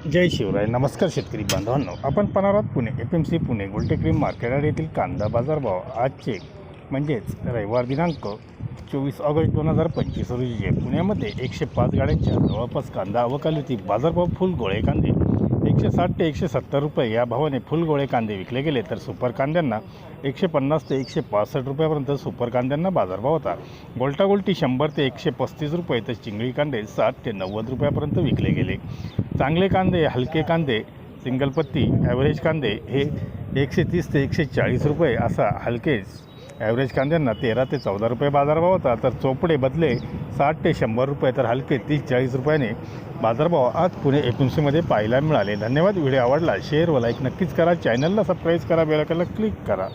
जय शिवराय. नमस्कार शेतकरी बांधवांनो. आपण पणारात Pune F M C Pune गुलटेक्रीम market येथील कांदा बाजारभाव आजचे म्हणजेच रविवार दिनांक चोवीस ऑगस्ट दोन हजार पंचवीस रोजी पुण्यामध्ये एकशे पाच गाड्यांच्या जवळपास कांदा अवकालीतील बाजारभाव फुल गोळे कांदे. एकशे साठ ते एकशे सत्तर रुपये या भावाने फुल गोळे कांदे विकले गेले तर सुपर कांद्यांना एकशे पन्नास ते एकशे पासष्ट रुपयापर्यंत सुपर कांद्यांना बाजारभाव होता. गोल्टा गोल्टी शंभर ते एकशे पस्तीस रुपये तर चिंगळी कांदे साठ ते नव्वद रुपयापर्यंत विकले गेले. चांगले कांदे हलके कांदे सिंगल पत्ती ॲव्हरेज कांदे हे एकशे तीस ते एकशे चाळीस रुपये असा हलकेच ॲव्हरेज कांद्यांना तेरा ते चौदा रुपये बाजारभाव होता तर चोपडे बदले साठ ते शंभर रुपये तर हलके तीस चाळीस रुपयाने बाजारभाव आज पुणे एकोणीसशेमध्ये पाहायला मिळाले. धन्यवाद. व्हिडिओ आवडला शेअर व लाईक नक्कीच करा. चॅनलला सबस्क्राईब करा बेलायकनला क्लिक करा.